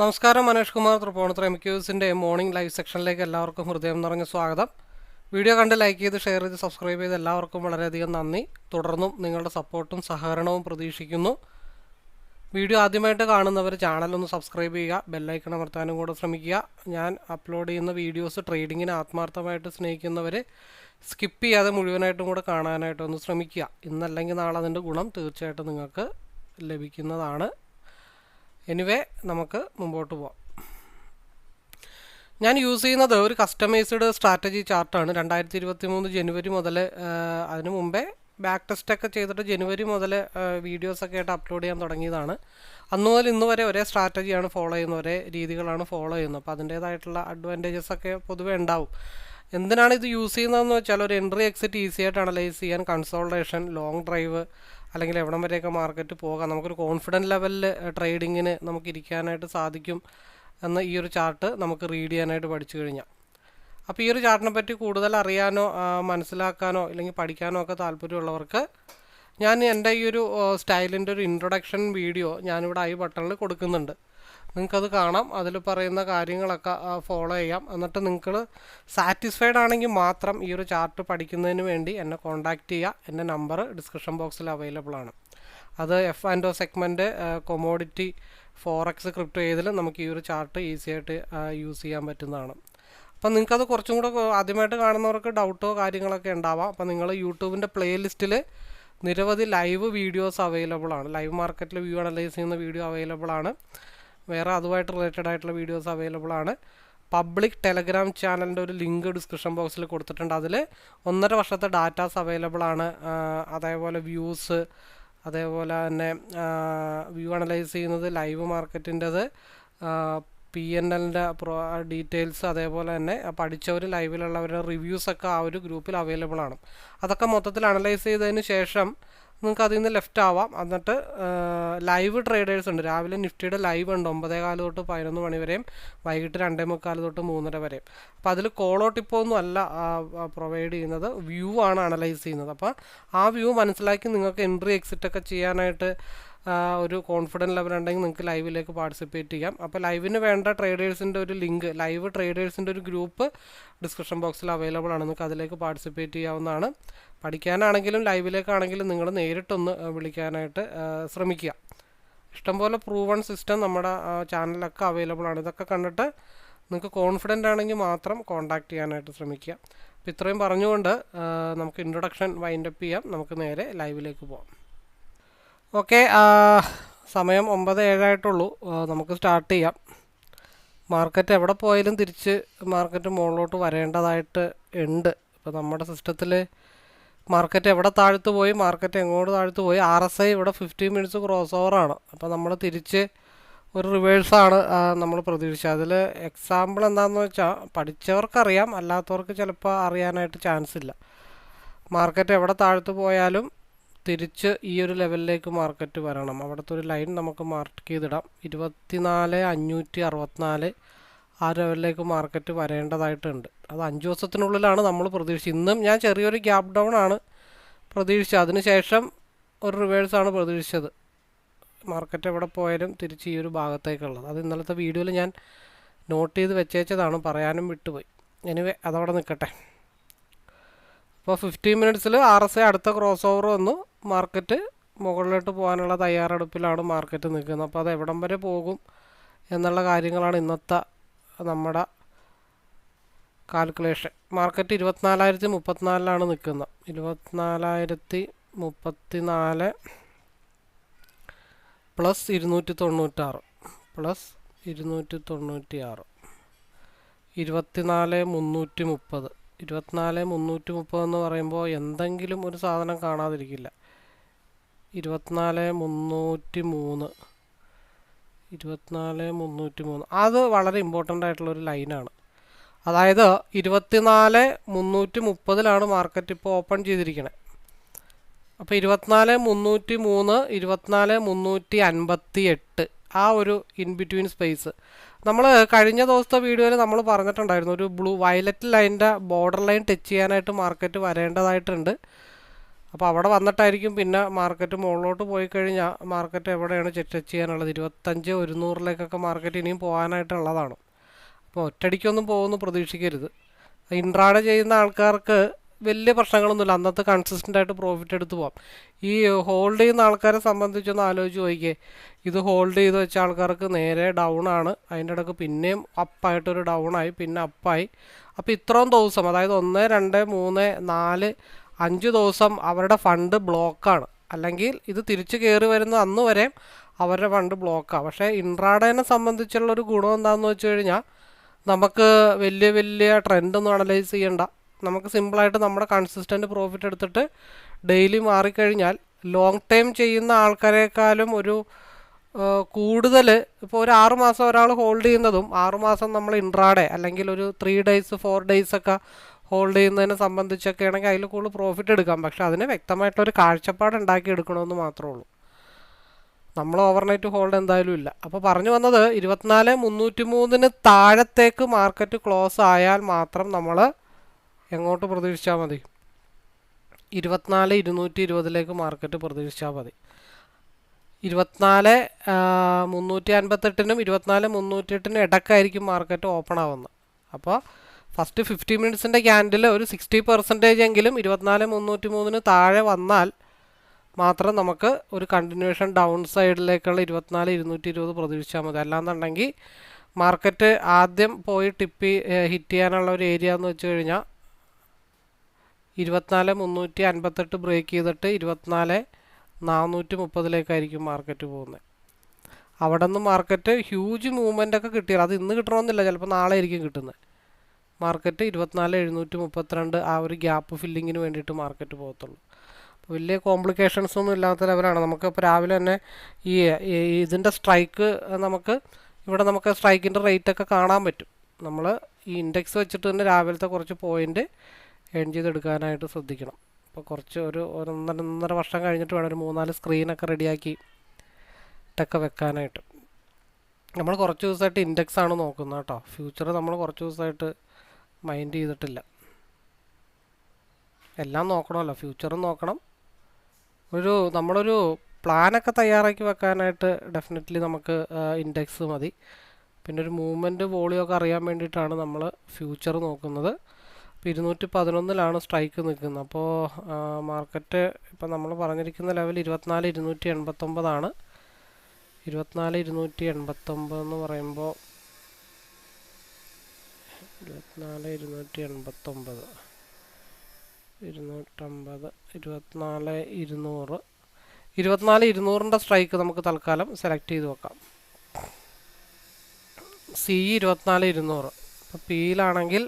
നമസ്കാരം മനേഷ് കുമാർ തൃപ്പോണത്ര എം ക്യൂസിന്റെ morning live സെക്ഷനിലേക്ക് എല്ലാവർക്കും ഹൃദയം നിറഞ്ഞ സ്വാഗതം. വീഡിയോ കണ്ട് ലൈക്ക് ചെയ്ത് ഷെയർ ചെയ്ത് സബ്സ്ക്രൈബ് ചെയ്ത് എല്ലാവർക്കും വളരെയധികം നന്ദി. തുടർന്നും നിങ്ങളുടെ സപ്പോർട്ടും സഹകരണവും പ്രതീക്ഷിക്കുന്നു. വീഡിയോ ആദ്യമായിട്ട് കാണുന്നവർ ചാനലൊന്ന് സബ്സ്ക്രൈബ് ചെയ്യുക ബെല്ലൈക്കൺ അമർത്താനും കൂടെ ശ്രമിക്കുക. ഞാൻ അപ്ലോഡ് ചെയ്യുന്ന വീഡിയോസ് ട്രേഡിങ്ങിന് ആത്മാർത്ഥമായിട്ട് സ്നേഹിക്കുന്നവർ സ്കിപ്പ് ചെയ്യാതെ മുഴുവനായിട്ടും കൂടെ കാണാനായിട്ടൊന്ന് ശ്രമിക്കുക. ഇന്നല്ലെങ്കിൽ നാളെ അതിന്റെ ഗുണം തീർച്ചയായിട്ടും നിങ്ങൾക്ക് ലഭിക്കുന്നതാണ്. എനിവേ നമുക്ക് മുമ്പോട്ട് പോവാം. ഞാൻ യൂസ് ചെയ്യുന്നത് ഒരു കസ്റ്റമൈസ്ഡ് സ്ട്രാറ്റജി ചാർട്ടാണ് രണ്ടായിരത്തി ഇരുപത്തി മൂന്ന് ജനുവരി മുതൽ അതിനു മുമ്പേ ബാക്ക് ടെസ്റ്റൊക്കെ ചെയ്തിട്ട് ജനുവരി മുതൽ വീഡിയോസൊക്കെ ആയിട്ട് അപ്ലോഡ് ചെയ്യാൻ തുടങ്ങിയതാണ്. അന്നു മുതൽ ഇന്ന് വരെ ഒരേ സ്ട്രാറ്റജിയാണ് ഫോളോ ചെയ്യുന്നത്. ഒരേ രീതികളാണ് ഫോളോ ചെയ്യുന്നത്. അപ്പോൾ അതിന്റേതായിട്ടുള്ള അഡ്വാന്റേജസ് ഒക്കെ പൊതുവെ ഉണ്ടാവും. എന്തിനാണ് ഇത് യൂസ് ചെയ്യുന്നതെന്ന് വെച്ചാൽ ഒരു എൻട്രി എക്സിറ്റ് ഈസി ആയിട്ട് അനലൈസ് ചെയ്യാൻ? കൺസോൾട്ടേഷൻ ലോങ് ഡ്രൈവ് അല്ലെങ്കിൽ എവിടം വരെയൊക്കെ മാർക്കറ്റ് പോകാം. നമുക്കൊരു കോൺഫിഡന്റ് ലെവലിൽ ട്രേഡിങ്ങിന് നമുക്ക് ഇരിക്കാനായിട്ട് സാധിക്കും എന്ന ഈ ഒരു ചാർട്ട് നമുക്ക് റീഡ് ചെയ്യാനായിട്ട് പഠിച്ചു കഴിഞ്ഞാൽ അപ്പോൾ ഈ ഒരു ചാർട്ടിനെ പറ്റി കൂടുതൽ അറിയാനോ മനസ്സിലാക്കാനോ അല്ലെങ്കിൽ പഠിക്കാനോ ഒക്കെ താല്പര്യമുള്ളവർക്ക് ഞാൻ എന്റെ ഈ ഒരു സ്റ്റൈലിന്റെ ഒരു ഇൻട്രൊഡക്ഷൻ വീഡിയോ ഞാനിവിടെ ഐ ബട്ടണിൽ കൊടുക്കുന്നുണ്ട്. നിങ്ങൾക്കത് കാണാം. അതിൽ പറയുന്ന കാര്യങ്ങളൊക്കെ ഫോളോ ചെയ്യാം. എന്നിട്ട് നിങ്ങൾ സാറ്റിസ്ഫൈഡ് ആണെങ്കിൽ മാത്രം ഈ ഒരു ചാർട്ട് പഠിക്കുന്നതിന് വേണ്ടി എന്നെ കോൺടാക്റ്റ് ചെയ്യുക. എന്റെ നമ്പർ ഡിസ്ക്രിപ്ഷൻ ബോക്സിൽ അവൈലബിൾ ആണ്. അത് F and O segment commodity forex crypto ഏതിലും നമുക്ക് ഈ ഒരു ചാർട്ട് ഈസി ആയിട്ട് യൂസ് ചെയ്യാൻ പറ്റുന്നതാണ്. അപ്പം നിങ്ങൾക്കത് കുറച്ചും കൂടെ ആദ്യമായിട്ട് കാണുന്നവർക്ക് ഡൗട്ടോ കാര്യങ്ങളൊക്കെ ഉണ്ടാവാം. അപ്പം നിങ്ങൾ യൂട്യൂബിന്റെ പ്ലേലിസ്റ്റിൽ നിരവധി ലൈവ് വീഡിയോസ് അവൈലബിൾ ആണ്. ലൈവ് മാർക്കറ്റിൽ വ്യൂ അനലൈസ് ചെയ്യുന്ന വീഡിയോ അവൈലബിൾ ആണ്. വേറെ അതുമായിട്ട് റിലേറ്റഡ് ആയിട്ടുള്ള വീഡിയോസ് അവൈലബിൾ ആണ്. പബ്ലിക് ടെലഗ്രാം ചാനലിന്റെ ഒരു ലിങ്ക് ഡിസ്ക്രിപ്ഷൻ ബോക്സിൽ കൊടുത്തിട്ടുണ്ട്. അതിൽ ഒന്നര വർഷത്തെ ഡാറ്റാസ് അവൈലബിൾ ആണ്. അതേപോലെ വ്യൂസ് അതേപോലെ തന്നെ വ്യൂ അനലൈസ് ചെയ്യുന്നത് ലൈവ് മാർക്കറ്റിന്റെത് പി എൻ എല്ലിന്റെ പ്രോ ഡീറ്റെയിൽസ് അതേപോലെ തന്നെ പഠിച്ചവർ ലൈവിലുള്ളവരുടെ റിവ്യൂസൊക്കെ ആ ഒരു ഗ്രൂപ്പിൽ അവൈലബിൾ ആണ്. അതൊക്കെ മൊത്തത്തിൽ അനലൈസ് ചെയ്തതിന് ശേഷം നിങ്ങൾക്ക് അതിൽ നിന്ന് ലെഫ്റ്റ് ആവാം. എന്നിട്ട് ലൈവ് ട്രേഡേഴ്സ് ഉണ്ട്. രാവിലെ നിഫ്റ്റിയുടെ ലൈവ് ഉണ്ട്. ഒമ്പതേ കാൽ തൊട്ട് പതിനൊന്ന് മണി വരെയും വൈകിട്ട് രണ്ടേ മുക്കാൽ തൊട്ട് മൂന്നര വരെയും. അപ്പോൾ അതിൽ കോളോ ടിപ്പോ ഒന്നും അല്ല പ്രൊവൈഡ് ചെയ്യുന്നത്. വ്യൂ ആണ് അനലൈസ് ചെയ്യുന്നത്. അപ്പോൾ ആ വ്യൂ മനസ്സിലാക്കി നിങ്ങൾക്ക് എൻട്രി എക്സിറ്റ് ഒക്കെ ചെയ്യാനായിട്ട് ഒരു കോൺഫിഡന്റ് ലെവൽ ഉണ്ടെങ്കിൽ നിങ്ങൾക്ക് ലൈവിലേക്ക് പാർട്ടിസിപ്പേറ്റ് ചെയ്യാം. അപ്പോൾ ലൈവിന് വേണ്ട ട്രേഡേഴ്സിന്റെ ഒരു ലിങ്ക് ലൈവ് ട്രേഡേഴ്സിന്റെ ഒരു ഗ്രൂപ്പ് ഡിസ്ക്രിപ്ഷൻ ബോക്സിൽ അവൈലബിൾ ആണ്. നിങ്ങൾക്ക് അതിലേക്ക് പാർട്ടിസിപ്പേറ്റ് ചെയ്യാവുന്നതാണ്. പഠിക്കാനാണെങ്കിലും ലൈവിലേക്കാണെങ്കിലും നിങ്ങൾ നേരിട്ടൊന്ന് വിളിക്കാനായിട്ട് ശ്രമിക്കുക. ഇഷ്ടംപോലെ പ്രൂവൺ സിസ്റ്റം നമ്മുടെ ചാനലിലൊക്കെ അവൈലബിൾ ആണ്. ഇതൊക്കെ കണ്ടിട്ട് നിങ്ങൾക്ക് കോൺഫിഡന്റ് ആണെങ്കിൽ മാത്രം കോൺടാക്ട് ചെയ്യാനായിട്ട് ശ്രമിക്കുക. അപ്പോൾ ഇത്രയും പറഞ്ഞുകൊണ്ട് നമുക്ക് ഇൻട്രൊഡക്ഷൻ വൈൻഡപ്പ് ചെയ്യാം. നമുക്ക് നേരെ ലൈവിലേക്ക് പോകാം ഓക്കെ സമയം ഒമ്പത് ഏഴായിട്ടുള്ളൂ. നമുക്ക് സ്റ്റാർട്ട് ചെയ്യാം. മാർക്കറ്റ് എവിടെ പോയാലും തിരിച്ച് മാർക്കറ്റ് മുകളിലോട്ട് വരേണ്ടതായിട്ട് ഉണ്ട്. ഇപ്പോൾ നമ്മുടെ സിസ്റ്റത്തിൽ മാർക്കറ്റ് എവിടെ താഴ്ത്തു പോയി മാർക്കറ്റ് എങ്ങോട്ട് താഴ്ത്തു പോയി ആർ എസ് ഐ ഇവിടെ ഫിഫ്റ്റീൻ മിനിറ്റ്സ് ക്രോസ് ഓവറാണ് അപ്പോൾ നമ്മൾ തിരിച്ച് ഒരു റിവേഴ്സാണ് നമ്മൾ പ്രതീക്ഷിച്ചത്. അതിൽ എക്സാമ്പിൾ എന്താണെന്ന് വെച്ചാൽ പഠിച്ചവർക്കറിയാം അല്ലാത്തവർക്ക് ചിലപ്പോൾ അറിയാനായിട്ട് ചാൻസ് ഇല്ല. മാർക്കറ്റ് എവിടെ താഴ്ത്തു പോയാലും തിരിച്ച് ഈ ഒരു ലെവലിലേക്ക് മാർക്കറ്റ് വരണം. അവിടുത്തെ ഒരു ലൈൻ നമുക്ക് മാർക്ക് ചെയ്തിടാം. ഇരുപത്തിനാല് അഞ്ഞൂറ്റി അറുപത്തിനാല് ആ ലെവലിലേക്ക് മാർക്കറ്റ് വരേണ്ടതായിട്ടുണ്ട്. അത് അഞ്ച് ദിവസത്തിനുള്ളിലാണ് നമ്മൾ പ്രതീക്ഷിച്ചത്. ഇന്നും ഞാൻ ചെറിയൊരു ഗ്യാപ് ഡൗൺ ആണ് പ്രതീക്ഷിച്ചത്. അതിനുശേഷം ഒരു റിവേഴ്സാണ് പ്രതീക്ഷിച്ചത്. മാർക്കറ്റ് എവിടെ പോയാലും തിരിച്ച് ഈ ഒരു ഭാഗത്തേക്കുള്ളത്. അത് ഇന്നലത്തെ വീഡിയോയിൽ ഞാൻ നോട്ട് ചെയ്ത് വെച്ചേച്ചതാണ്. പറയാനും വിട്ടുപോയി. എനിവേ അതവിടെ നിൽക്കട്ടെ. അപ്പോൾ ഫിഫ്റ്റീൻ മിനിറ്റ്സിൽ ആർ എസ് ഐ അടുത്ത ക്രോസ് ഓവർ വന്നു. മാർക്കറ്റ് മുകളിലോട്ട് പോകാനുള്ള തയ്യാറെടുപ്പിലാണ് മാർക്കറ്റ് നിൽക്കുന്നത്. അപ്പോൾ അത് എവിടം വരെ പോകും എന്നുള്ള കാര്യങ്ങളാണ് ഇന്നത്തെ നമ്മുടെ കാൽക്കുലേഷൻ മാർക്കറ്റ് ഇരുപത്തിനാലായിരത്തി മുപ്പത്തിനാലിലാണ് നിൽക്കുന്നത്. ഇരുപത്തിനാലായിരത്തി മുപ്പത്തി നാല് പ്ലസ് ഇരുന്നൂറ്റി തൊണ്ണൂറ്റാറ് പ്ലസ് ഇരുന്നൂറ്റി തൊണ്ണൂറ്റി ആറ് ഇരുപത്തിനാല് മുന്നൂറ്റി മുപ്പത് ഇരുപത്തിനാല് മുന്നൂറ്റി മുപ്പതെന്ന് പറയുമ്പോൾ എന്തെങ്കിലും ഒരു സാധനം കാണാതിരിക്കില്ല. ഇരുപത്തിനാല് മുന്നൂറ്റി മൂന്ന് ഇരുപത്തിനാല് മുന്നൂറ്റി മൂന്ന് അത് വളരെ ഇമ്പോർട്ടന്റ് ആയിട്ടുള്ളൊരു ലൈനാണ് അതായത് ഇരുപത്തിനാല് മുന്നൂറ്റി മുപ്പതിലാണ് മാർക്കറ്റ് ഇപ്പോൾ ഓപ്പൺ ചെയ്തിരിക്കുന്നത് അപ്പോൾ ഇരുപത്തിനാല് മുന്നൂറ്റി മൂന്ന് ഇരുപത്തിനാല് മുന്നൂറ്റി അൻപത്തി എട്ട് ആ ഒരു ഇൻ ബിറ്റ്വീൻ സ്പേസ് നമ്മൾ കഴിഞ്ഞ ദിവസത്തെ വീഡിയോയിൽ നമ്മൾ പറഞ്ഞിട്ടുണ്ടായിരുന്നു ഒരു ബ്ലൂ വയലറ്റ് ലൈനിന്റെ ബോർഡർ ലൈൻ ടച്ച് ചെയ്യാനായിട്ട് മാർക്കറ്റ് വരേണ്ടതായിട്ടുണ്ട്. അപ്പോൾ അവിടെ വന്നിട്ടായിരിക്കും പിന്നെ മാർക്കറ്റ് മുകളിലോട്ട് പോയി കഴിഞ്ഞാൽ മാർക്കറ്റ് എവിടെയാണ് ടച്ച് ചെയ്യാനുള്ളത്? ഇരുപത്തഞ്ച് ഒരുന്നൂറിലേക്കൊക്കെ മാർക്കറ്റ് ഇനിയും പോകാനായിട്ടുള്ളതാണ്. അപ്പോൾ ഒറ്റടിക്കൊന്നും പോകുമെന്ന് പ്രതീക്ഷിക്കരുത്. ഇൻട്രാഡ് ചെയ്യുന്ന ആൾക്കാർക്ക് വലിയ പ്രശ്നങ്ങളൊന്നുമില്ല. അന്നത്തെ കൺസിസ്റ്റന്റ് ആയിട്ട് പ്രോഫിറ്റ് എടുത്ത് പോകാം ഈ ഹോൾഡ് ചെയ്യുന്ന ആൾക്കാരെ സംബന്ധിച്ചൊന്ന് ആലോചിച്ച് നോക്കിയേ ഇത് ഹോൾഡ് ചെയ്ത് വെച്ച ആൾക്കാർക്ക് നേരെ ഡൗൺ ആണ്. അതിന്റെ ഇടയ്ക്ക് പിന്നെയും അപ്പായിട്ടൊരു ഡൗൺ ആയി പിന്നെ അപ്പായി അപ്പോൾ ഇത്രയും ദിവസം അതായത് ഒന്ന് രണ്ട് മൂന്ന് നാല് അഞ്ച് ദിവസം അവരുടെ ഫണ്ട് ബ്ലോക്കാണ് അല്ലെങ്കിൽ ഇത് തിരിച്ചു കയറി വരുന്ന അന്ന് വരെ അവരുടെ ഫണ്ട് ബ്ലോക്കാണ് പക്ഷേ ഇൻട്രാഡേനെ സംബന്ധിച്ചുള്ളൊരു ഗുണം എന്താണെന്ന് വെച്ച് കഴിഞ്ഞാൽ നമുക്ക് വലിയ വലിയ ട്രെൻഡൊന്നും അനലൈസ് ചെയ്യണ്ട. നമുക്ക് സിമ്പിളായിട്ട് നമ്മുടെ കൺസിസ്റ്റന്റ് പ്രോഫിറ്റ് എടുത്തിട്ട് ഡെയിലി മാറിക്കഴിഞ്ഞാൽ ലോങ് ടൈം ചെയ്യുന്ന ആൾക്കാരെക്കാളും ഒരു കൂടുതൽ ഇപ്പോൾ ഒരു ആറുമാസം ഒരാൾ ഹോൾഡ് ചെയ്യുന്നതും ആറുമാസം നമ്മൾ ഇൻട്രാഡേ അല്ലെങ്കിൽ ഒരു ത്രീ ഡേയ്സ് ഫോർ ഡേയ്സ് ഒക്കെ ഹോൾഡ് ചെയ്യുന്നതിനെ സംബന്ധിച്ചൊക്കെ ആണെങ്കിൽ അതിൽ കൂടുതൽ പ്രോഫിറ്റ് എടുക്കാം. പക്ഷെ അതിന് വ്യക്തമായിട്ടൊരു കാഴ്ചപ്പാട് ഉണ്ടാക്കി എടുക്കണമെന്ന് മാത്രമേ ഉള്ളൂ. നമ്മൾ ഓവർനൈറ്റ് ഹോൾഡ് എന്തായാലും ഇല്ല. അപ്പോൾ പറഞ്ഞു വന്നത് ഇരുപത്തിനാല് മുന്നൂറ്റി മൂന്നിന് താഴത്തേക്ക് മാർക്കറ്റ് ക്ലോസ് ആയാൽ മാത്രം നമ്മൾ എങ്ങോട്ട് പ്രതീക്ഷിച്ചാൽ മതി? ഇരുപത്തിനാല് ഇരുന്നൂറ്റി ഇരുപതിലേക്ക് മാർക്കറ്റ് പ്രതീക്ഷിച്ചാൽ മതി. ഇരുപത്തിനാല് മുന്നൂറ്റി അൻപത്തെട്ടിനും ഇരുപത്തിനാല് മുന്നൂറ്റിയെട്ടിനും ഇടക്കായിരിക്കും മാർക്കറ്റ് ഓപ്പൺ ആവുന്നത്. അപ്പോൾ ഫസ്റ്റ് ഫിഫ്റ്റി മിനിറ്റ്സിന്റെ ക്യാൻഡിൽ ഒരു സിക്സ്റ്റി പെർസെന്റേജ് എങ്കിലും ഇരുപത്തിനാല് മുന്നൂറ്റി മൂന്നിന് താഴെ വന്നാൽ മാത്രം നമുക്ക് ഒരു കണ്ടിന്യൂഷൻ ഡൗൺ സൈഡിലേക്കുള്ള ഇരുപത്തിനാല് ഇരുന്നൂറ്റി ഇരുപത് പ്രതീക്ഷിച്ചാൽ മതി. അല്ലാന്നുണ്ടെങ്കിൽ മാർക്കറ്റ് ആദ്യം പോയി ടിപ്പി ഹിറ്റ് ചെയ്യാനുള്ള ഒരു ഏരിയ എന്ന് വെച്ച് കഴിഞ്ഞാൽ ഇരുപത്തിനാല് മുന്നൂറ്റി അൻപത്തെട്ട് ബ്രേക്ക് ചെയ്തിട്ട് ഇരുപത്തിനാല് നാനൂറ്റി മുപ്പതിലേക്കായിരിക്കും മാർക്കറ്റ് പോകുന്നത്. അവിടെ നിന്ന് മാർക്കറ്റ് ഹ്യൂജ് മൂവ്മെന്റ് ഒക്കെ കിട്ടിയാൽ അത് ഇന്ന് കിട്ടണമെന്നില്ല ചിലപ്പോൾ നാളെ ആയിരിക്കും കിട്ടുന്നത്. മാർക്കറ്റ് ഇരുപത്തിനാല് എഴുന്നൂറ്റി മുപ്പത്തിരണ്ട് ആ ഒരു ഗ്യാപ്പ് ഫില്ലിങ്ങിന് വേണ്ടിയിട്ട് മാർക്കറ്റ് പോകത്തുള്ളൂ. വലിയ കോംപ്ലിക്കേഷൻസ് ഒന്നും ഇല്ലാത്ത ലെവലാണ് നമുക്ക് ഇപ്പോൾ രാവിലെ തന്നെ ഈ ഇതിന്റെ സ്ട്രൈക്ക് നമുക്ക് ഇവിടെ നമുക്ക് സ്ട്രൈക്കിന്റെ റേറ്റൊക്കെ കാണാൻ പറ്റും. നമ്മൾ ഈ ഇൻഡെക്സ് വെച്ചിട്ട് തന്നെ രാവിലത്തെ കുറച്ച് പോയിന്റ് ഏൺ ചെയ്തെടുക്കാനായിട്ട് ശ്രദ്ധിക്കണം. അപ്പോൾ കുറച്ച് ഒരു ഒന്നര ഒന്നര വർഷം കഴിഞ്ഞിട്ട് വേണം ഒരു മൂന്നാൽ സ്ക്രീനൊക്കെ റെഡിയാക്കി ഇട്ടൊക്കെ വെക്കാനായിട്ട്. നമ്മൾ കുറച്ച് ദിവസമായിട്ട് ഇൻഡെക്സ് ആണ് നോക്കുന്നത് കേട്ടോ. ഫ്യൂച്ചർ നമ്മൾ കുറച്ച് ദിവസമായിട്ട് മൈൻഡ് ചെയ്തിട്ടില്ല. എല്ലാം നോക്കണമല്ലോ. ഫ്യൂച്ചറും നോക്കണം. ഒരു നമ്മളൊരു പ്ലാനൊക്കെ തയ്യാറാക്കി വെക്കാനായിട്ട് ഡെഫിനറ്റ്ലി നമുക്ക് ഇൻഡെക്സ് മതി. പിന്നെ ഒരു മൂവ്മെന്റ് വോളിയൊക്കെ അറിയാൻ വേണ്ടിയിട്ടാണ് നമ്മൾ ഫ്യൂച്ചർ നോക്കുന്നത്. ഇപ്പോൾ ഇരുന്നൂറ്റി പതിനൊന്നിലാണ് സ്ട്രൈക്ക് നിൽക്കുന്നത് അപ്പോൾ മാർക്കറ്റ് ഇപ്പോൾ നമ്മൾ പറഞ്ഞിരിക്കുന്ന ലെവൽ ഇരുപത്തിനാല് ഇരുന്നൂറ്റി എൺപത്തൊമ്പതാണ്. ഇരുപത്തിനാല് ഇരുന്നൂറ്റി എൺപത്തൊമ്പത് എന്ന് പറയുമ്പോൾ ഇരുപത്തിനാല് ഇരുന്നൂറ്റി എൺപത്തൊമ്പത് ഇരുന്നൂറ്റമ്പത് ഇരുപത്തിനാല് ഇരുന്നൂറ് ഇരുപത്തിനാല് ഇരുന്നൂറിന്റെ സ്ട്രൈക്ക് നമുക്ക് തൽക്കാലം സെലക്ട് ചെയ്ത് വെക്കാം. സി ഇരുപത്തിനാല് ഇരുന്നൂറ്. അപ്പോൾ പിയിലാണെങ്കിൽ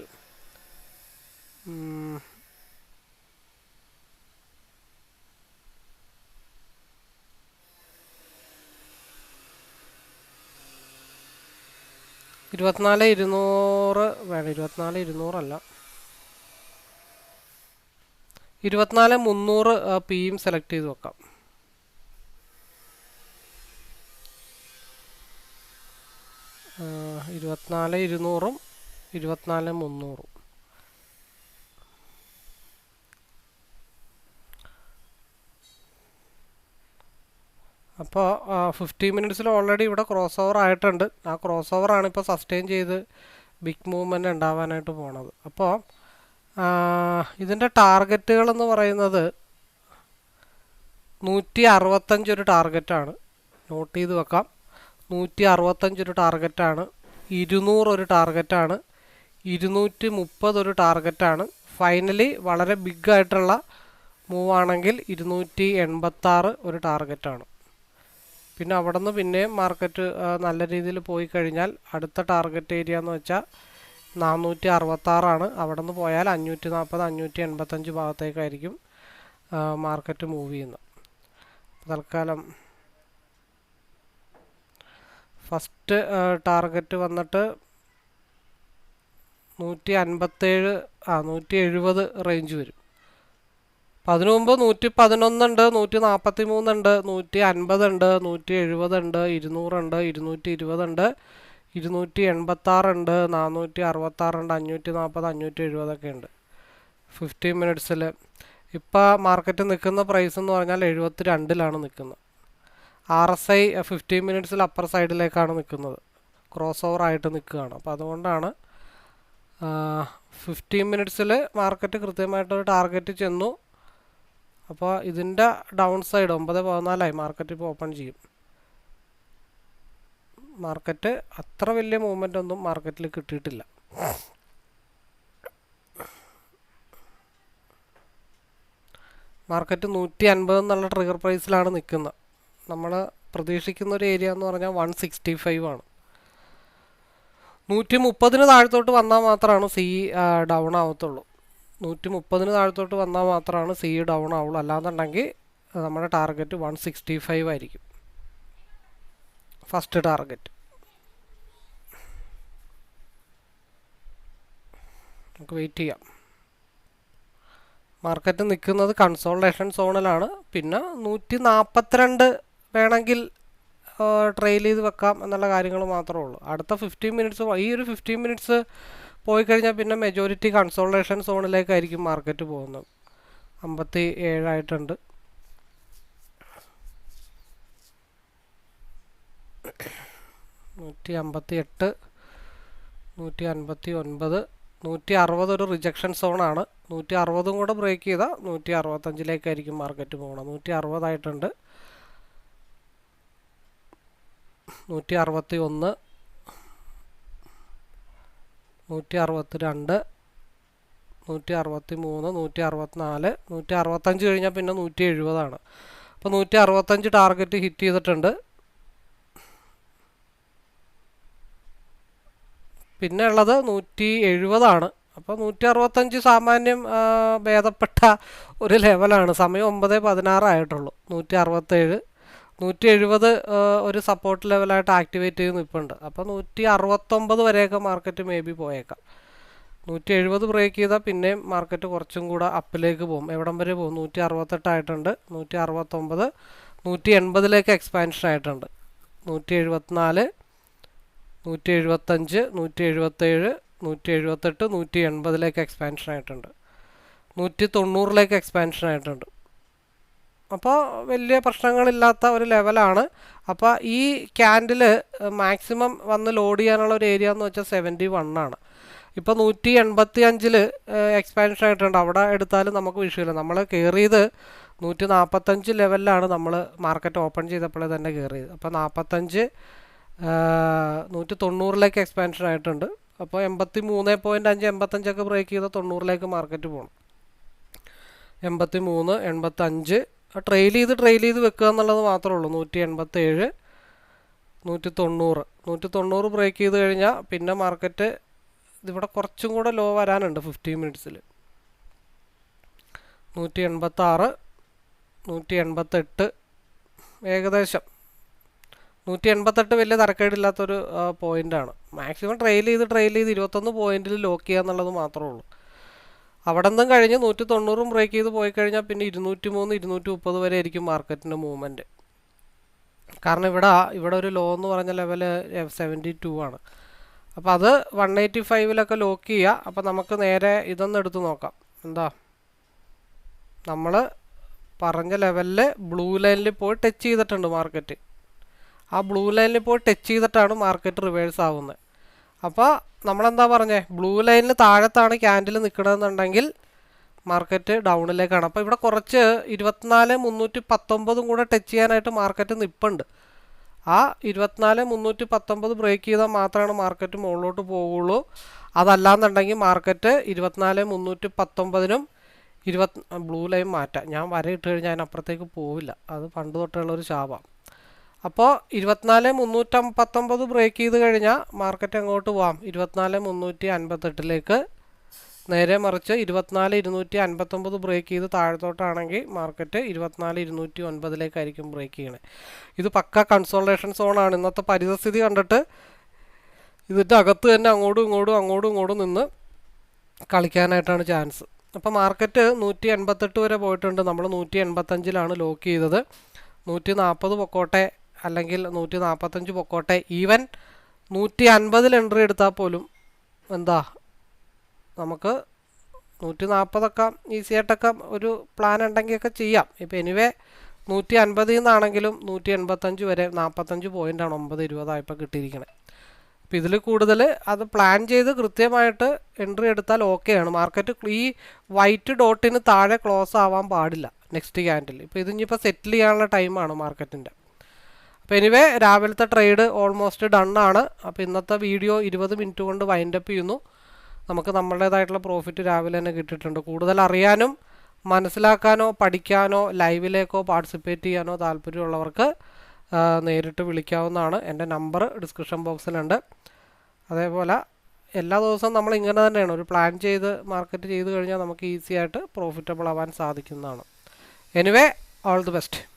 ഇരുപത്തിനാല് ഇരുന്നൂറ് വേണം. ഇരുപത്തിനാല് ഇരുന്നൂറല്ല. ഇരുപത്തിനാല് മുന്നൂറ് പിയും സെലക്ട് ചെയ്ത് വെക്കാം. ഇരുപത്തിനാല് ഇരുന്നൂറും ഇരുപത്തിനാല് മുന്നൂറും. അപ്പോൾ ഫിഫ്റ്റി മിനിറ്റ്സിൽ ഓൾറെഡി ഇവിടെ ക്രോസ് ഓവർ ആയിട്ടുണ്ട്. ആ ക്രോസ് ഓവറാണ് ഇപ്പോൾ സസ്റ്റെയിൻ ചെയ്ത് ബിഗ് മൂവ്മെന്റ് ഉണ്ടാവാനായിട്ട് പോണത്. അപ്പോൾ ഇതിന്റെ ടാർഗറ്റുകൾ എന്ന് പറയുന്നത് നൂറ്റി അറുപത്തഞ്ചൊരു ടാർഗറ്റാണ് നോട്ട് ചെയ്ത് വെക്കാം. നൂറ്റി അറുപത്തഞ്ചൊരു ടാർഗറ്റാണ് ഇരുന്നൂറ് ഒരു ടാർഗറ്റാണ് ഇരുന്നൂറ്റി മുപ്പത് ഒരു ടാർഗറ്റാണ് ഫൈനലി വളരെ ബിഗ് ആയിട്ടുള്ള മൂവാണെങ്കിൽ ഇരുന്നൂറ്റി എൺപത്താറ് ഒരു ടാർഗറ്റാണ് പിന്നെ അവിടെ നിന്ന് പിന്നെയും മാർക്കറ്റ് നല്ല രീതിയിൽ പോയി കഴിഞ്ഞാൽ അടുത്ത ടാർഗറ്റ് ഏരിയ എന്ന് വെച്ചാൽ നാനൂറ്റി അറുപത്താറാണ് അവിടെ നിന്ന് പോയാൽ അഞ്ഞൂറ്റി നാൽപ്പത് അഞ്ഞൂറ്റി എൺപത്തഞ്ച് ഭാഗത്തേക്കായിരിക്കും മാർക്കറ്റ് മൂവ് ചെയ്യുന്നത്. തൽക്കാലം ഫസ്റ്റ് ടാർഗറ്റ് വന്നിട്ട് നൂറ്റി അൻപത്തേഴ് ആ നൂറ്റി എഴുപത് റേഞ്ച് വരും. അപ്പം അതിനു മുമ്പ് നൂറ്റി പതിനൊന്നുണ്ട് നൂറ്റി നാൽപ്പത്തി മൂന്നുണ്ട് നൂറ്റി അൻപതുണ്ട് നൂറ്റി എഴുപതുണ്ട് ഇരുന്നൂറുണ്ട് ഇരുന്നൂറ്റി ഇരുപതുണ്ട് ഇരുന്നൂറ്റി എൺപത്താറുണ്ട് നാനൂറ്റി അറുപത്താറുണ്ട് അഞ്ഞൂറ്റി നാൽപ്പത് അഞ്ഞൂറ്റി എഴുപതൊക്കെ ഉണ്ട്. ഫിഫ്റ്റീൻ മിനിറ്റ്സിൽ ഇപ്പോൾ മാർക്കറ്റ് നിൽക്കുന്ന പ്രൈസ് എന്ന് പറഞ്ഞാൽ എഴുപത്തി രണ്ടിലാണ് നിൽക്കുന്നത് ആർ എസ് ഐ ഫിഫ്റ്റീൻ മിനിറ്റ്സിൽ അപ്പർ സൈഡിലേക്കാണ് നിൽക്കുന്നത് ക്രോസ് ഓവർ ആയിട്ട് നിൽക്കുകയാണ്. അപ്പോൾ അതുകൊണ്ടാണ് ഫിഫ്റ്റീൻ മിനിറ്റ്സിൽ മാർക്കറ്റ് കൃത്യമായിട്ടൊരു ടാർഗറ്റ് ചെന്നു. അപ്പോൾ ഇതിന്റെ ഡൗൺ സൈഡ് ഒമ്പത് പതിനാലായി മാർക്കറ്റ് ഇപ്പോൾ ഓപ്പൺ ചെയ്യും. മാർക്കറ്റ് അത്ര വലിയ മൂവ്മെന്റ് ഒന്നും മാർക്കറ്റിൽ കിട്ടിയിട്ടില്ല. മാർക്കറ്റ് നൂറ്റി അൻപത് എന്നുള്ള ട്രിഗർ പ്രൈസിലാണ് നിൽക്കുന്നത് നമ്മൾ പ്രതീക്ഷിക്കുന്ന ഒരു ഏരിയ എന്ന് പറഞ്ഞാൽ വൺ സിക്സ്റ്റി ഫൈവ് ആണ്. നൂറ്റി മുപ്പതിന് താഴത്തോട്ട് വന്നാൽ മാത്രമാണ് സി ഡൗൺ ആവത്തുള്ളൂ. നൂറ്റി മുപ്പതിന് താഴത്തോട്ട് വന്നാൽ മാത്രമാണ് സി ഡൗൺ ആവുള്ളൂ. അല്ലാന്നുണ്ടെങ്കിൽ നമ്മുടെ ടാർഗറ്റ് വൺ സിക്സ്റ്റി ഫൈവ് ആയിരിക്കും. First target. നമുക്ക് വെയിറ്റ് ചെയ്യാം. മാർക്കറ്റ് നിൽക്കുന്നത് കൺസോൾട്ടേഷൻ സോണിലാണ് പിന്നെ നൂറ്റി നാൽപ്പത്തിരണ്ട് വേണമെങ്കിൽ ട്രെയിൽ ചെയ്ത് വെക്കാം എന്നുള്ള കാര്യങ്ങൾ മാത്രമേ ഉള്ളൂ. അടുത്ത ഫിഫ്റ്റീൻ മിനിറ്റ്സ് ഈ ഒരു ഫിഫ്റ്റീൻ മിനിറ്റ്സ് പോയി കഴിഞ്ഞാൽ പിന്നെ മെജോറിറ്റി കൺസോൾട്ടേഷൻ സോണിലേക്കായിരിക്കും മാർക്കറ്റ് പോകുന്നത്. അമ്പത്തി ഏഴായിട്ടുണ്ട് നൂറ്റി അമ്പത്തി എട്ട് നൂറ്റി അൻപത്തി ഒൻപത് നൂറ്റി അറുപത് ഒരു റിജക്ഷൻ സോണാണ് നൂറ്റി അറുപതും കൂടെ ബ്രേക്ക് ചെയ്താൽ നൂറ്റി അറുപത്തഞ്ചിലേക്കായിരിക്കും മാർക്കറ്റ് പോകണം നൂറ്റി അറുപതായിട്ടുണ്ട് നൂറ്റി അറുപത്തി ഒന്ന് നൂറ്റി അറുപത്തി രണ്ട് നൂറ്റി അറുപത്തി മൂന്ന് നൂറ്റി അറുപത്തിനാല് നൂറ്റി അറുപത്തഞ്ച് കഴിഞ്ഞാൽ പിന്നെ നൂറ്റി എഴുപതാണ് അപ്പോൾ നൂറ്റി അറുപത്തഞ്ച് ടാർഗറ്റ് ഹിറ്റ് ചെയ്തിട്ടുണ്ട്. പിന്നെ ഉള്ളത് നൂറ്റി എഴുപതാണ് അപ്പോൾ നൂറ്റി അറുപത്തഞ്ച് സാമാന്യം ഭേദപ്പെട്ട ഒരു ലെവലാണ് സമയം ഒമ്പത് പതിനാറായിട്ടുള്ളൂ നൂറ്റി അറുപത്തേഴ് നൂറ്റി എഴുപത് ഒരു സപ്പോർട്ട് ലെവലായിട്ട് ആക്ടിവേറ്റ് ചെയ്ത് നിൽപ്പുണ്ട് അപ്പോൾ നൂറ്റി അറുപത്തൊമ്പത് വരെയൊക്കെ മാർക്കറ്റ് മേ ബി പോയേക്കാം. നൂറ്റി എഴുപത് ബ്രേക്ക് ചെയ്താൽ പിന്നെയും മാർക്കറ്റ് കുറച്ചും കൂടെ അപ്പിലേക്ക് പോകും. എവിടം വരെ പോകും? നൂറ്റി അറുപത്തെട്ടായിട്ടുണ്ട് നൂറ്റി അറുപത്തൊമ്പത് നൂറ്റി എൺപതിലേക്ക് എക്സ്പാൻഷൻ ആയിട്ടുണ്ട്. നൂറ്റി എഴുപത്തിനാല് നൂറ്റി എഴുപത്തഞ്ച് നൂറ്റി എഴുപത്തേഴ് നൂറ്റി എഴുപത്തെട്ട് നൂറ്റി എൺപതിലേക്ക് എക്സ്പാൻഷൻ ആയിട്ടുണ്ട്. നൂറ്റി തൊണ്ണൂറിലേക്ക് എക്സ്പാൻഷൻ ആയിട്ടുണ്ട്. അപ്പോൾ വലിയ പ്രശ്നങ്ങളില്ലാത്ത ഒരു ലെവലാണ്. അപ്പോൾ ഈ ക്യാൻഡിൽ മാക്സിമം വന്ന് ലോഡ് ചെയ്യാനുള്ള ഒരു ഏരിയ എന്ന് വെച്ചാൽ സെവന്റി വൺ ആണ്. ഇപ്പോൾ നൂറ്റി എൺപത്തി അഞ്ചിൽ എക്സ്പാൻഷൻ ആയിട്ടുണ്ട്. അവിടെ എടുത്താലും നമുക്ക് വിഷയമില്ല. നമ്മൾ കയറിയത് നൂറ്റി നാൽപ്പത്തഞ്ച് ലെവലിലാണ് നമ്മൾ മാർക്കറ്റ് ഓപ്പൺ ചെയ്തപ്പോഴേ തന്നെ കയറിയത് അപ്പോൾ നാൽപ്പത്തഞ്ച് നൂറ്റി തൊണ്ണൂറിലേക്ക് എക്സ്പാൻഷൻ ആയിട്ടുണ്ട്. അപ്പോൾ എൺപത്തി മൂന്ന് പോയിന്റ് അഞ്ച് എൺപത്തഞ്ചൊക്കെ ബ്രേക്ക് ചെയ്താൽ തൊണ്ണൂറിലേക്ക് മാർക്കറ്റ് പോകണം എൺപത്തി മൂന്ന് എൺപത്തഞ്ച് ട്രെയിൽ ചെയ്ത് ട്രെയിൽ ചെയ്ത് വെക്കുക എന്നുള്ളത് മാത്രമേ ഉള്ളൂ. നൂറ്റി എൺപത്തേഴ് നൂറ്റി തൊണ്ണൂറ്. നൂറ്റി തൊണ്ണൂറ് ബ്രേക്ക് ചെയ്ത് കഴിഞ്ഞാൽ പിന്നെ മാർക്കറ്റ് ഇതിവിടെ കുറച്ചും കൂടെ ലോ വരാനുണ്ട് ഫിഫ്റ്റീൻ മിനിറ്റ്സിൽ നൂറ്റി എൺപത്താറ് നൂറ്റി എൺപത്തെട്ട് ഏകദേശം. നൂറ്റി എൺപത്തെട്ട് വലിയ തരക്കേടില്ലാത്തൊരു പോയിന്റാണ് മാക്സിമം ട്രെയിൽ ചെയ്ത് ട്രെയിൽ ചെയ്ത് ഇരുപത്തൊന്ന് പോയിന്റിൽ ലോക്ക് ചെയ്യുക എന്നുള്ളത് മാത്രമേ ഉള്ളൂ. അവിടെ നിന്നും കഴിഞ്ഞ് നൂറ്റി തൊണ്ണൂറും ബ്രേക്ക് ചെയ്ത് പോയി കഴിഞ്ഞാൽ പിന്നെ ഇരുന്നൂറ്റി മൂന്ന് ഇരുന്നൂറ്റി മുപ്പത് വരെ ആയിരിക്കും മാർക്കറ്റിന്റെ മൂവ്മെന്റ് കാരണം ഇവിടെ ഇവിടെ ഒരു ലോ എന്ന് പറഞ്ഞ ലെവൽ സെവന്റി ടു ആണ്. അപ്പോൾ അത് വൺ എയ്റ്റി ഫൈവിലൊക്കെ ലോക്ക് ചെയ്യുക അപ്പോൾ നമുക്ക് നേരെ ഇതൊന്ന് എടുത്ത് നോക്കാം. എന്താ? നമ്മൾ പറഞ്ഞ ലെവലിൽ ബ്ലൂ ലൈനിൽ പോയി ടച്ച് ചെയ്തിട്ടുണ്ട് മാർക്കറ്റ് ആ ബ്ലൂ ലൈനിൽ പോയി ടച്ച് ചെയ്തിട്ടാണ് മാർക്കറ്റ് റിവേഴ്സ് ആവുന്നത് അപ്പോൾ നമ്മളെന്താ പറഞ്ഞേ? ബ്ലൂ ലൈനിൽ താഴത്താണ് ക്യാൻഡിൽ നിൽക്കണമെന്നുണ്ടെങ്കിൽ മാർക്കറ്റ് ഡൗണിലേക്കാണ് അപ്പോൾ ഇവിടെ കുറച്ച് ഇരുപത്തിനാല് മുന്നൂറ്റി പത്തൊമ്പതും കൂടെ ടച്ച് ചെയ്യാനായിട്ട് മാർക്കറ്റ് നിൽപ്പുണ്ട് ആ ഇരുപത്തിനാല് മുന്നൂറ്റി പത്തൊമ്പത് ബ്രേക്ക് ചെയ്താൽ മാത്രമാണ് മാർക്കറ്റ് മുകളിലോട്ട് പോവുള്ളൂ. അതല്ലാന്നുണ്ടെങ്കിൽ മാർക്കറ്റ് ഇരുപത്തിനാല് മുന്നൂറ്റി പത്തൊമ്പതിനും ഇരുപത്തി ബ്ലൂ ലൈൻ മാറ്റാം. ഞാൻ വരയിട്ട് കഴിഞ്ഞാൽ അതിനപ്പുറത്തേക്ക് പോവില്ല. അത് പണ്ട് തൊട്ടുള്ളൊരു ശാപമാണ് അപ്പോൾ ഇരുപത്തിനാല് മുന്നൂറ്റി പത്തൊമ്പത് ബ്രേക്ക് ചെയ്ത് കഴിഞ്ഞാൽ മാർക്കറ്റ് എങ്ങോട്ട് പോവാം? ഇരുപത്തിനാല് മുന്നൂറ്റി അൻപത്തെട്ടിലേക്ക് നേരെ മറിച്ച് ഇരുപത്തിനാല് ഇരുന്നൂറ്റി അൻപത്തൊമ്പത് ബ്രേക്ക് ചെയ്ത് താഴത്തോട്ടാണെങ്കിൽ മാർക്കറ്റ് ഇരുപത്തിനാല് ഇരുന്നൂറ്റി ഒൻപതിലേക്കായിരിക്കും ബ്രേക്ക് ചെയ്യണേ. ഇത് പക്ക കൺസോൾട്ടേഷൻ സോണാണ് ഇന്നത്തെ പരിതസ്ഥിതി കണ്ടിട്ട് ഇതിന്റെ അകത്ത് തന്നെ അങ്ങോട്ടും ഇങ്ങോട്ടും അങ്ങോട്ടും ഇങ്ങോട്ടും നിന്ന് കളിക്കാനായിട്ടാണ് ചാൻസ് അപ്പോൾ മാർക്കറ്റ് നൂറ്റി എൺപത്തെട്ട് വരെ പോയിട്ടുണ്ട്. നമ്മൾ നൂറ്റി എൺപത്തഞ്ചിലാണ് ലോക്ക് ചെയ്തത്. നൂറ്റി നാൽപ്പത് പൊക്കോട്ടെ. അല്ലെങ്കിൽ നൂറ്റി നാൽപ്പത്തഞ്ച് പൊക്കോട്ടെ. ഈവൻ നൂറ്റി അൻപതിൽ എൻട്രി എടുത്താൽ പോലും എന്താ നമുക്ക് നൂറ്റി നാൽപ്പതൊക്കെ ഈസി ആയിട്ടൊക്കെ ഒരു പ്ലാൻ ഉണ്ടെങ്കിലൊക്കെ ചെയ്യാം. ഇപ്പോൾ എനിവേ നൂറ്റി അൻപതിൽ നിന്നാണെങ്കിലും നൂറ്റി എൺപത്തഞ്ച് വരെ നാൽപ്പത്തഞ്ച് പോയിന്റാണ് ഒമ്പത് ഇരുപതായപ്പോൾ കിട്ടിയിരിക്കുന്നത് അപ്പോൾ ഇതിൽ കൂടുതൽ അത് പ്ലാൻ ചെയ്ത് കൃത്യമായിട്ട് എൻട്രി എടുത്താൽ ഓക്കെയാണ് മാർക്കറ്റ് ഈ വൈറ്റ് ഡോട്ടിന് താഴെ ക്ലോസ് ആവാൻ പാടില്ല. നെക്സ്റ്റ് ക്യാൻഡിൽ ഇപ്പോൾ ഇതിനിപ്പോൾ സെറ്റിൽ ചെയ്യാനുള്ള ടൈമാണ് മാർക്കറ്റിന്റെ അപ്പോൾ എനിവേ രാവിലത്തെ ട്രേഡ് ഓൾമോസ്റ്റ് ഡൺ ആണ്. അപ്പോൾ ഇന്നത്തെ വീഡിയോ ഇരുപത് മിനിറ്റ് കൊണ്ട് വൈൻഡ് അപ്പ് ചെയ്യുന്നു. നമുക്ക് നമ്മുടേതായിട്ടുള്ള പ്രോഫിറ്റ് രാവിലെ തന്നെ കിട്ടിയിട്ടുണ്ട്. കൂടുതൽ അറിയാനും മനസ്സിലാക്കാനോ പഠിക്കാനോ ലൈവിലേക്കോ പാർട്ടിസിപ്പേറ്റ് ചെയ്യാനോ താല്പര്യമുള്ളവർക്ക് നേരിട്ട് വിളിക്കാവുന്നതാണ്. എന്റെ നമ്പർ ഡിസ്ക്രിപ്ഷൻ ബോക്സിലുണ്ട് അതേപോലെ എല്ലാ ദിവസവും നമ്മൾ ഇങ്ങനെ തന്നെയാണ്. ഒരു പ്ലാൻ ചെയ്ത് മാർക്കറ്റ് ചെയ്ത് കഴിഞ്ഞാൽ നമുക്ക് ഈസി ആയിട്ട് പ്രോഫിറ്റബിൾ ആവാൻ സാധിക്കുന്നതാണ്. Anyway all the best